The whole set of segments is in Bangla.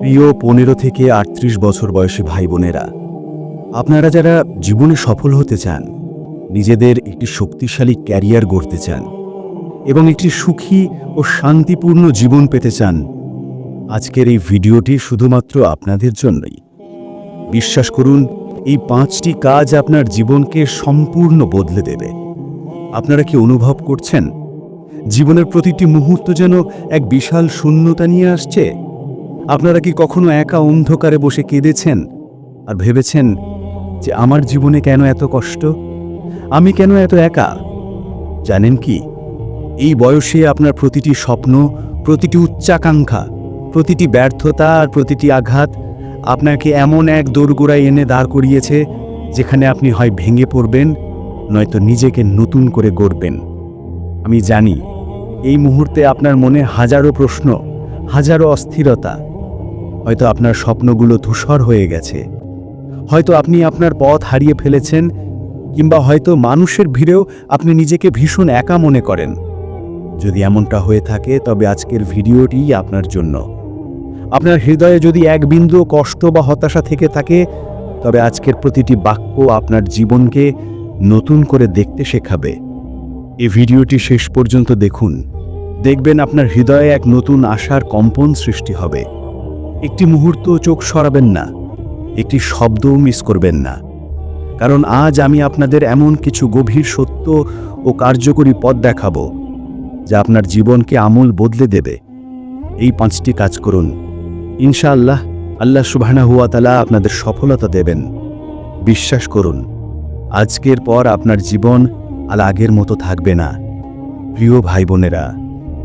প্রিয় পনেরো থেকে আটত্রিশ বছর বয়সী ভাই বোনেরা, আপনারা যারা জীবনে সফল হতে চান, নিজেদের একটি শক্তিশালী ক্যারিয়ার গড়তে চান এবং একটি সুখী ও শান্তিপূর্ণ জীবন পেতে চান, আজকের এই ভিডিওটি শুধুমাত্র আপনাদের জন্যই। বিশ্বাস করুন, এই পাঁচটি কাজ আপনার জীবনকে সম্পূর্ণ বদলে দেবে। আপনারা কি অনুভব করছেন? জীবনের প্রতিটি মুহূর্ত যেন এক বিশাল শূন্যতা নিয়ে আসছে। আপনারা কি কখনো একা অন্ধকারে বসে কেঁদেছেন আর ভেবেছেন যে আমার জীবনে কেন এত কষ্ট? আমি কেন এত একা? জানেন কি, এই বয়সে আপনার প্রতিটি স্বপ্ন, প্রতিটি উচ্চাকাঙ্ক্ষা, প্রতিটি ব্যর্থতা আর প্রতিটি আঘাত আপনাকে এমন এক দোরগোড়ায় এনে দাঁড় করিয়েছে যেখানে আপনি হয় ভেঙে পড়বেন, নয়তো নিজেকে নতুন করে গড়বেন। আমি জানি এই মুহূর্তে আপনার মনে হাজারো প্রশ্ন, হাজারো অস্থিরতা। হয়তো আপনার স্বপ্নগুলো ধূসর হয়ে গেছে। হয়তো আপনি আপনার পথ হারিয়ে ফেলেছেন, কিংবা হয়তো মানুষের ভিড়েও আপনি নিজেকে ভীষণ একা মনে করেন। যদি এমনটা হয়ে থাকে, তবে আজকের ভিডিওটি আপনার জন্য। আপনার হৃদয়ে যদি এক বিন্দু কষ্ট বা হতাশা থেকে থাকে, তবে আজকের প্রতিটি বাক্য আপনার জীবনকে নতুন করে দেখতে শেখাবে। এই ভিডিওটি শেষ পর্যন্ত দেখুন। দেখবেন আপনার হৃদয়ে এক নতুন আশার কম্পন সৃষ্টি হবে। একটি মুহূর্ত চোখ সরাবেন না, একটি শব্দও মিস করবেন না। কারণ আজ আমি আপনাদের এমন কিছু গভীর সত্য ও কার্যকরী পথ দেখাবো, যা আপনার জীবনকে আমূল বদলে দেবে। এই পাঁচটি কাজ করুন। ইনশাআল্লাহ, আল্লাহ সুবহানা হুয়া তালা আপনাদের সফলতা দেবেন। বিশ্বাস করুন, আজকের পর আপনার জীবন আর আগের মতো থাকবে না। প্রিয় ভাই বোনেরা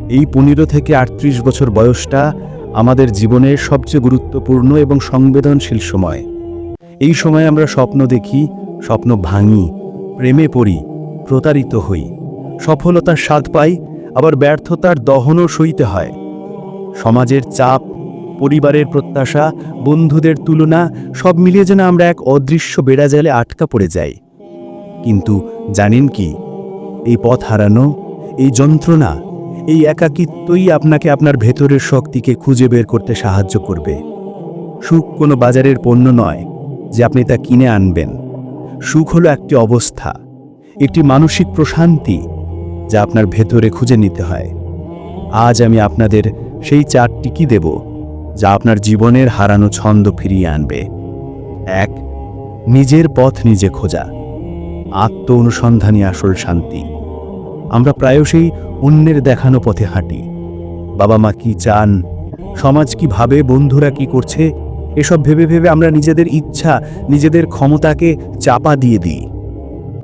এই পনেরো থেকে আটত্রিশ বছর বয়সটা আমাদের জীবনের সবচেয়ে গুরুত্বপূর্ণ এবং সংবেদনশীল সময়। এই সময় আমরা স্বপ্ন দেখি, স্বপ্ন ভাঙি, প্রেমে পড়ি, প্রতারিত হই, সফলতার স্বাদ পাই, আবার ব্যর্থতার দহনও সইতে হয়। সমাজের চাপ, পরিবারের প্রত্যাশা, বন্ধুদের তুলনা, সব মিলিয়ে যেন আমরা এক অদৃশ্য বেড়াজালে আটকা পড়ে যাই। কিন্তু জানেন কি? এই পথ হারানো, এই যন্ত্রণা, এই একাকিত্বই আপনাকে আপনার ভেতরের শক্তিকে খুঁজে বের করতে সাহায্য করবে। সুখ কোনো বাজারের পণ্য নয় যে আপনি তা কিনে আনবেন। সুখ হলো একটি অবস্থা, একটি মানসিক প্রশান্তি যা আপনার ভেতরে খুঁজে নিতে হয়। আজ আমি আপনাদের সেই চারটি কি দেব যা আপনার জীবনের হারানো ছন্দ ফিরিয়ে আনবে? এক, নিজের পথ নিজে খোঁজা। আত্ম অনুসন্ধানী আসল শান্তি। আমরা প্রায়শই অন্যের দেখানো পথে হাঁটি। বাবা মা কি চান? সমাজ কি ভাবে? বন্ধুরা কি করছে? এসব ভেবে ভেবে আমরা নিজেদের ইচ্ছা, নিজেদের ক্ষমতাকে চাপা দিয়ে দিই।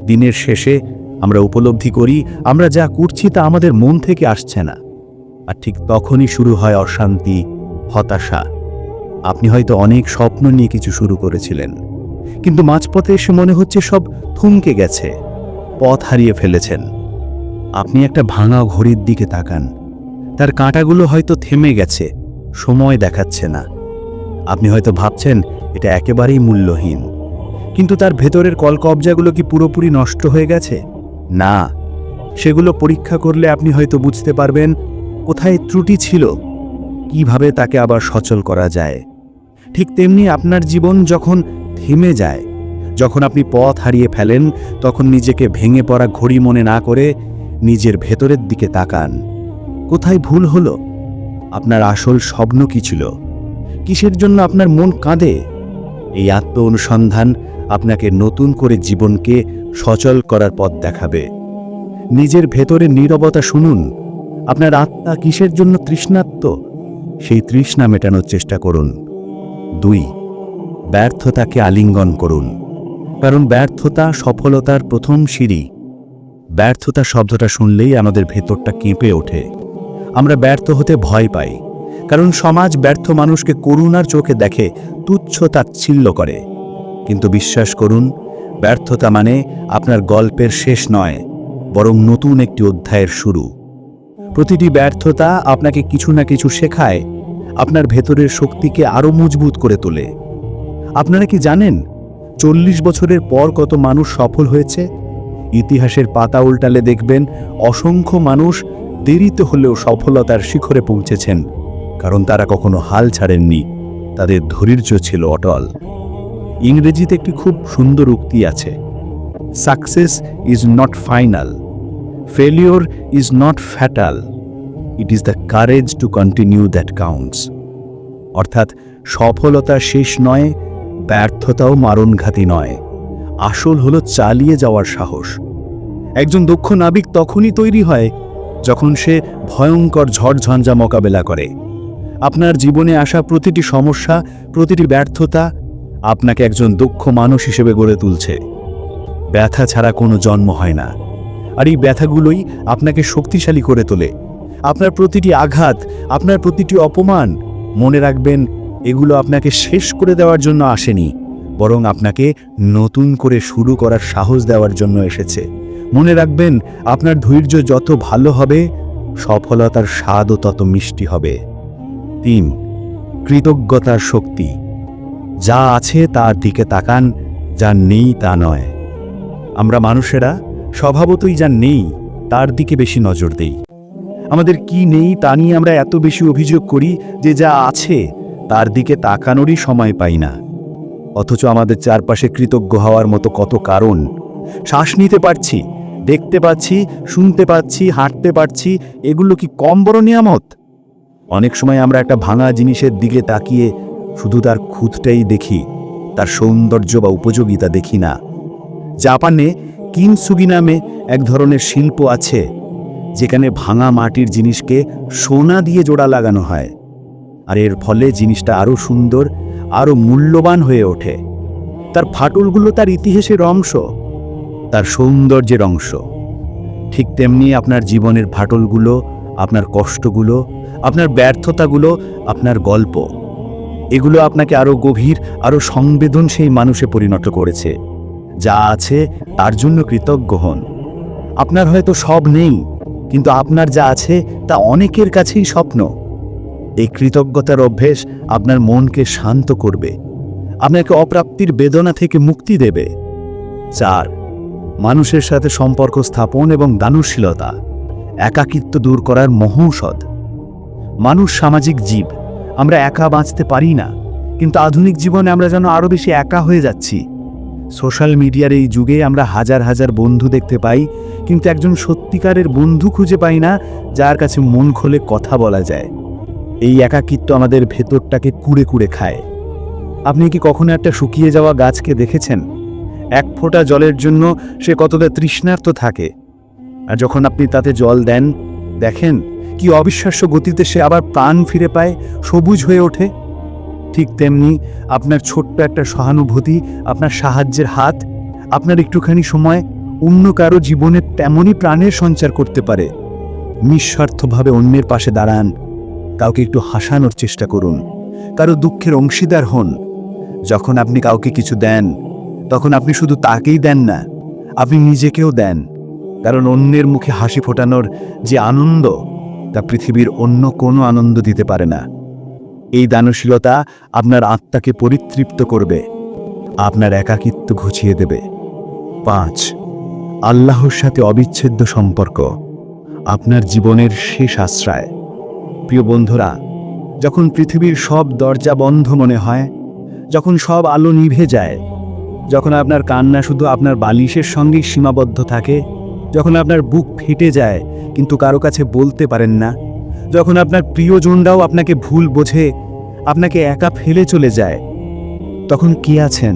দিনের শেষে আমরা উপলব্ধি করি, আমরা যা করছি তা আমাদের মন থেকে আসছে না। আর ঠিক তখনই শুরু হয় অশান্তি, হতাশা। আপনি হয়তো অনেক স্বপ্ন নিয়ে কিছু শুরু করেছিলেন। কিন্তু মাঝপথে এসে মনে হচ্ছে সব থমকে গেছে। পথ হারিয়ে ফেলেছেন। আপনি একটা ভাঙা ঘড়ির দিকে তাকান। তার কাঁটাগুলো হয়তো থেমে গেছে, সময় দেখাচ্ছে না। আপনি হয়তো ভাবছেন, এটা একেবারেই মূল্যহীন। কিন্তু তার ভেতরের কলকবজাগুলো কি পুরোপুরি নষ্ট হয়ে গেছে? না। সেগুলো পরীক্ষা করলে আপনি হয়তো বুঝতে পারবেন, কোথায় ত্রুটি ছিল, কীভাবে তাকে আবার সচল করা যায়। ঠিক তেমনি আপনার জীবন যখন থেমে যায়। যখন আপনি পথ হারিয়ে ফেলেন, তখন নিজেকে ভেঙে পড়া ঘড়ি মনে না করে নিজের ভেতরের দিকে তাকান। কোথায় ভুল হলো? আপনার আসল স্বপ্ন কি ছিল? কিসের জন্য আপনার মন কাঁদে? এই আত্ম অনুসন্ধান আপনাকে নতুন করে জীবনকে সচল করার পথ দেখাবে। নিজের ভেতরে নীরবতা শুনুন। আপনার আত্মা কিসের জন্য তৃষ্ণাত্ম সেই তৃষ্ণা মেটানোর চেষ্টা করুন। দুই ব্যর্থতাকে আলিঙ্গন করুন। কারণ ব্যর্থতা সফলতার প্রথম সিঁড়ি। ব্যর্থতা শব্দটা শুনলেই আমাদের ভেতরটা কেঁপে ওঠে। আমরা ব্যর্থ হতে ভয় পাই। কারণ সমাজ ব্যর্থ মানুষকে করুণার চোখে দেখে, তুচ্ছ তাচ্ছিল্য করে। কিন্তু বিশ্বাস করুন, ব্যর্থতা মানে আপনার গল্পের শেষ নয়, বরং নতুন একটি অধ্যায়ের শুরু। প্রতিটি ব্যর্থতা আপনাকে কিছু না কিছু শেখায়, আপনার ভেতরের শক্তিকে আরও মজবুত করে তোলে। আপনারা কি জানেন চল্লিশ বছরের পর কত মানুষ সফল হয়েছে? ইতিহাসের পাতা উল্টালে দেখবেন অসংখ্য মানুষ দেরিতে হলেও সফলতার শিখরে পৌঁছেছেন, কারণ তারা কখনো হাল ছাড়েননি, তাদের ধৈর্য ছিল অটল। ইংরেজিতে একটি খুব সুন্দর উক্তি আছে success is not final failure is not fatal it is the courage to continue that counts অর্থাৎ সফলতা শেষ নয় ব্যর্থতাও মারণঘাতী নয়। আসল হলো চালিয়ে যাওয়ার সাহস। একজন দক্ষ নাবিক তখনই তৈরি হয় যখন সে ভয়ঙ্কর ঝড়ঝঞ্ঝা মোকাবেলা করে। আপনার জীবনে আসা প্রতিটি সমস্যা, প্রতিটি ব্যর্থতা আপনাকে একজন দক্ষ মানুষ হিসেবে গড়ে তুলছে। ব্যথা ছাড়া কোনো জন্ম হয় না। আর এই ব্যথাগুলোই আপনাকে শক্তিশালী করে তোলে। আপনার প্রতিটি আঘাত, আপনার প্রতিটি অপমান মনে রাখবেন এগুলো আপনাকে শেষ করে দেওয়ার জন্য আসেনি, বরং আপনাকে নতুন করে শুরু করার সাহস দেওয়ার জন্য এসেছে। মনে রাখবেন, আপনার ধৈর্য যত ভালো হবে, সফলতার স্বাদও তত মিষ্টি হবে। তিন, কৃতজ্ঞতার শক্তি। যা আছে তার দিকে তাকান, যা নেই তা নয়। আমরা মানুষেরা স্বভাবতই যা নেই, তার দিকে বেশি নজর দেই। আমাদের কি নেই তা নিয়ে আমরা এত বেশি অভিযোগ করি যে যা আছে তার দিকে তাকানোরই সময় পাই না। অথচ আমাদের চারপাশে কৃতজ্ঞ হওয়ার মতো কত কারণ? শ্বাস নিতে পারছি, দেখতে পাচ্ছি, শুনতে পাচ্ছি, হাঁটতে পারছি, এগুলো কি কম বড় নিয়ামত? অনেক সময় আমরা একটা ভাঙা জিনিসের দিকে তাকিয়ে শুধু তার খুঁতটাই দেখি, তার সৌন্দর্য বা উপযোগিতা দেখি না। জাপানে কিনসুগি নামে এক ধরনের শিল্প আছে, যেখানে ভাঙা মাটির জিনিসকে সোনা দিয়ে জোড়া লাগানো হয়। আর এর ফলে জিনিসটা আরও সুন্দর আরও মূল্যবান হয়ে ওঠে। তার ফাটলগুলো তার ইতিহাসের অংশ, তার সৌন্দর্যের অংশ। ঠিক তেমনি আপনার জীবনের ফাটলগুলো, আপনার কষ্টগুলো, আপনার ব্যর্থতাগুলো, আপনার গল্প, এগুলো আপনাকে আরও গভীর আরও সংবেদনশীল মানুষে পরিণত করেছে। যা আছে তার জন্য কৃতজ্ঞ হন। আপনার হয়তো সব নেই, কিন্তু আপনার যা আছে তা অনেকের কাছেই স্বপ্ন। এই কৃতজ্ঞতার অভ্যেস আপনার মনকে শান্ত করবে। আপনাকে অপ্রাপ্তির বেদনা থেকে মুক্তি দেবে। চার, মানুষের সাথে সম্পর্ক স্থাপন এবং দানশীলতা। একাকিত্ব দূর করার মহৌষধ মানুষ সামাজিক জীব। আমরা একা বাঁচতে পারি না, কিন্তু আধুনিক জীবনে আমরা যেন আরও বেশি একা হয়ে যাচ্ছি। সোশ্যাল মিডিয়ার এই যুগে আমরা হাজার হাজার বন্ধু দেখতে পাই, কিন্তু একজন সত্যিকারের বন্ধু খুঁজে পাই না, যার কাছে মন খোলে কথা বলা যায়। এই একাকিত্ব আমাদের ভেতরটাকে কুড়ে কুড়ে খায়। আপনি কি কখনো একটা শুকিয়ে যাওয়া গাছকে দেখেছেন? এক ফোঁটা জলের জন্য সে কতটা তৃষ্ণার্ত থাকে। আর যখন আপনি তাতে জল দেন, দেখেন কি অবিশ্বাস্য গতিতে সে আবার প্রাণ ফিরে পায়, সবুজ হয়ে ওঠে। ঠিক তেমনি আপনার ছোট্ট একটা সহানুভূতি, আপনার সাহায্যের হাত, আপনার একটুখানি সময় অন্য কারও জীবনে তেমনই প্রাণের সঞ্চার করতে পারে। নিঃস্বার্থভাবে অন্যের পাশে দাঁড়ান। কাউকে একটু হাসানোর চেষ্টা করুন। কারও দুঃখের অংশীদার হন। যখন আপনি কাউকে কিছু দেন, তখন আপনি শুধু তাকেই দেন না, আপনি নিজেকেও দেন। কারণ অন্যের মুখে হাসি ফোটানোর যে আনন্দ, তা পৃথিবীর অন্য কোনো আনন্দ দিতে পারে না। এই দানশীলতা আপনার আত্মাকে পরিতৃপ্ত করবে। আপনার একাকিত্ব ঘুচিয়ে দেবে। পাঁচ, আল্লাহর সাথে অবিচ্ছেদ্য সম্পর্ক। আপনার জীবনের শেষ আশ্রয়। প্রিয় বন্ধুরা, যখন পৃথিবীর সব দরজা বন্ধ মনে হয়, যখন সব আলো নিভে যায়, যখন আপনার কান্না শুধু আপনার বালিশের সঙ্গেই সীমাবদ্ধ থাকে, যখন আপনার বুক ফেটে যায়, কিন্তু কারও কাছে বলতে পারেন না, যখন আপনার প্রিয়জনরাও আপনাকে ভুল বোঝে, আপনাকে একা ফেলে চলে যায়, তখন কি আছেন?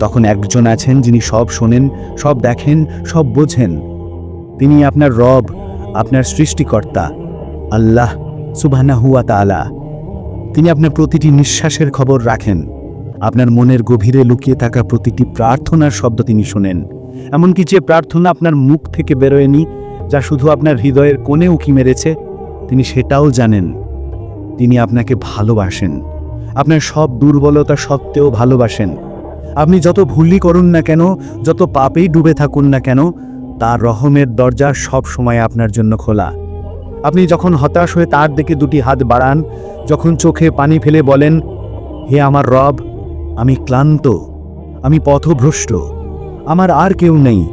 তখন একজন আছেন যিনি সব শোনেন, সব দেখেন, সব বোঝেন। তিনি আপনার রব, আপনার সৃষ্টিকর্তা, আল্লাহ। সুবহানা হুয়া তালা তিনি আপনার প্রতিটি নিঃশ্বাসের খবর রাখেন। আপনার মনের গভীরে লুকিয়ে থাকা প্রতিটি প্রার্থনার শব্দ তিনি শোনেন। এমনকি যে প্রার্থনা আপনার মুখ থেকে বেরোয়নি, যা শুধু আপনার হৃদয়ের কোণে উকি মেরেছে, তিনি সেটাও জানেন। তিনি আপনাকে ভালোবাসেন। আপনার সব দুর্বলতা সত্ত্বেও ভালোবাসেন। আপনি যত ভুলই করুন না কেন, যত পাপেই ডুবে থাকুন না কেন, তার রহমের দরজা সব সময় আপনার জন্য খোলা। আপনি যখন হতাশ হয়ে তার দিকে দুটি হাত বাড়ান, যখন চোখে পানি ফেলে বলেন, হে আমার রব, আমি ক্লান্ত, আমি পথভ্রষ্ট, আমার আর কেউ নেই,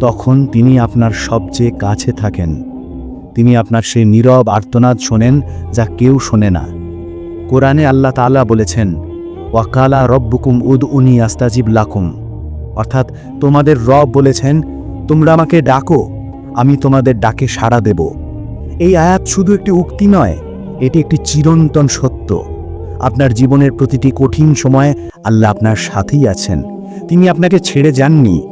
তখন তিনি আপনার সবচেয়ে কাছে থাকেন। তিনি আপনার সেই নীরব আর্তনাদ শোনেন যা কেউ শোনে না। কোরআনে আল্লাহ তাআলা বলেছেন, ওয়াকালা রব্বুকুম উদ উনি আস্তাজিব লাকুম। অর্থাৎ তোমাদের রব বলেছেন, তোমরা আমাকে ডাকো, আমি তোমাদের ডাকে সাড়া দেব। এই আয়াত শুধু একটি উক্তি নয়, এটি একটি চিরন্তন সত্য। আপনার জীবনের প্রতিটি কঠিন সময়ে আল্লাহ আপনার সাথেই আছেন। তিনি আপনাকে ছেড়ে যাননি।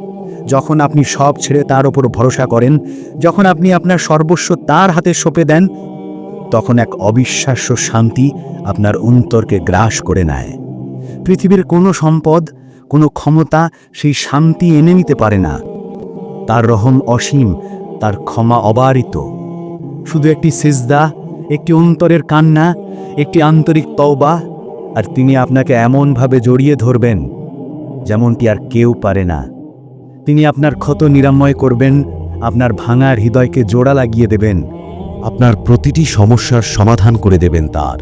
যখন আপনি সব ছেড়ে তার ওপর ভরসা করেন, যখন আপনি আপনার সর্বস্ব তার হাতে সঁপে দেন, তখন এক অবিশ্বাস্য শান্তি আপনার অন্তরকে গ্রাস করে নেয়। পৃথিবীর কোনো সম্পদ, কোনো ক্ষমতা সেই শান্তি এনে নিতে পারে না। তার রহম অসীম, তার ক্ষমা অবারিত। শুধু একটি সিজদা, একটি অন্তরের কান্না, একটি আন্তরিক তওবা, আর তিনি আপনাকে এমনভাবে জড়িয়ে ধরবেন যেমনটি আর কেউ পারে না। তিনি আপনার ক্ষত নিরাময় করবেন, আপনার ভাঙার হৃদয়কে জোড়া লাগিয়ে দেবেন, আপনার প্রতিটি সমস্যার সমাধান করে দেবেন তার।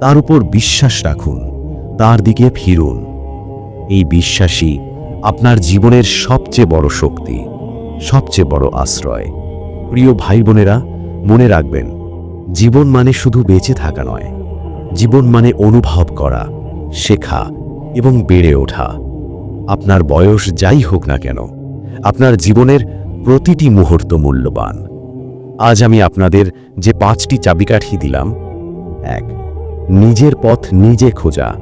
তার উপর বিশ্বাস রাখুন, তার দিকে ফিরুন। এই বিশ্বাসই আপনার জীবনের সবচেয়ে বড় শক্তি, সবচেয়ে বড় আশ্রয়। প্রিয় ভাই বোনেরা মনে রাখবেন, জীবন মানে শুধু বেঁচে থাকা নয়। জীবন মানে অনুভব করা, শেখা এবং বেড়ে ওঠা। আপনার বয়স যাই হোক না কেন, আপনার জীবনের প্রতিটি মুহূর্ত মূল্যবান। আজ আমি আপনাদের যে পাঁচটি চাবিকাঠি দিলাম, এক, নিজের পথ নিজে খোঁজা।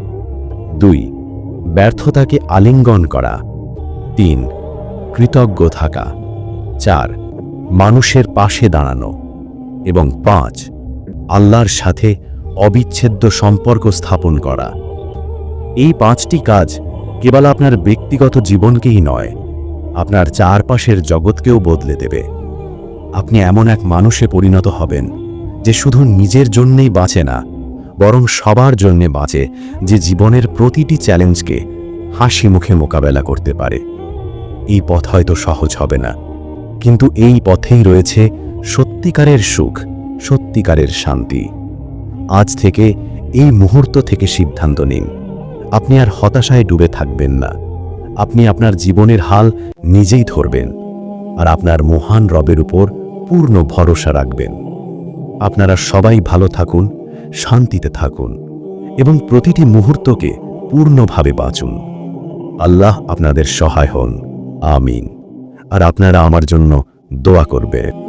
দুই, ব্যর্থতাকে আলিঙ্গন করা। তিন, কৃতজ্ঞ থাকা। চার, মানুষের পাশে দাঁড়ানো। এবং পাঁচ, আল্লাহর সাথে অবিচ্ছেদ্য সম্পর্ক স্থাপন করা। এই পাঁচটি কাজ কেবল আপনার ব্যক্তিগত জীবনকেই নয়, আপনার চারপাশের জগৎকেও বদলে দেবে। আপনি এমন এক মানুষে পরিণত হবেন যে শুধু নিজের জন্যেই বাঁচে না, বরং সবার জন্যে বাঁচে যে জীবনের প্রতিটি চ্যালেঞ্জকে হাসি মুখে মোকাবেলা করতে পারে। এই পথ হয়তো সহজ হবে না, কিন্তু এই পথেই রয়েছে সত্যিকারের সুখ, সত্যিকারের শান্তি। আজ থেকে এই মুহূর্ত থেকে সিদ্ধান্ত নিন। আপনি আর হতাশায় ডুবে থাকবেন না। আপনি আপনার জীবনের হাল নিজেই ধরবেন আর আপনার মহান রবের উপর পূর্ণ ভরসা রাখবেন। আপনারা সবাই ভালো থাকুন, শান্তিতে থাকুন এবং প্রতিটি মুহূর্তকে পূর্ণভাবে বাঁচুন। আল্লাহ আপনাদের সহায় হন। আমিন। আর আপনারা আমার জন্য দোয়া করবে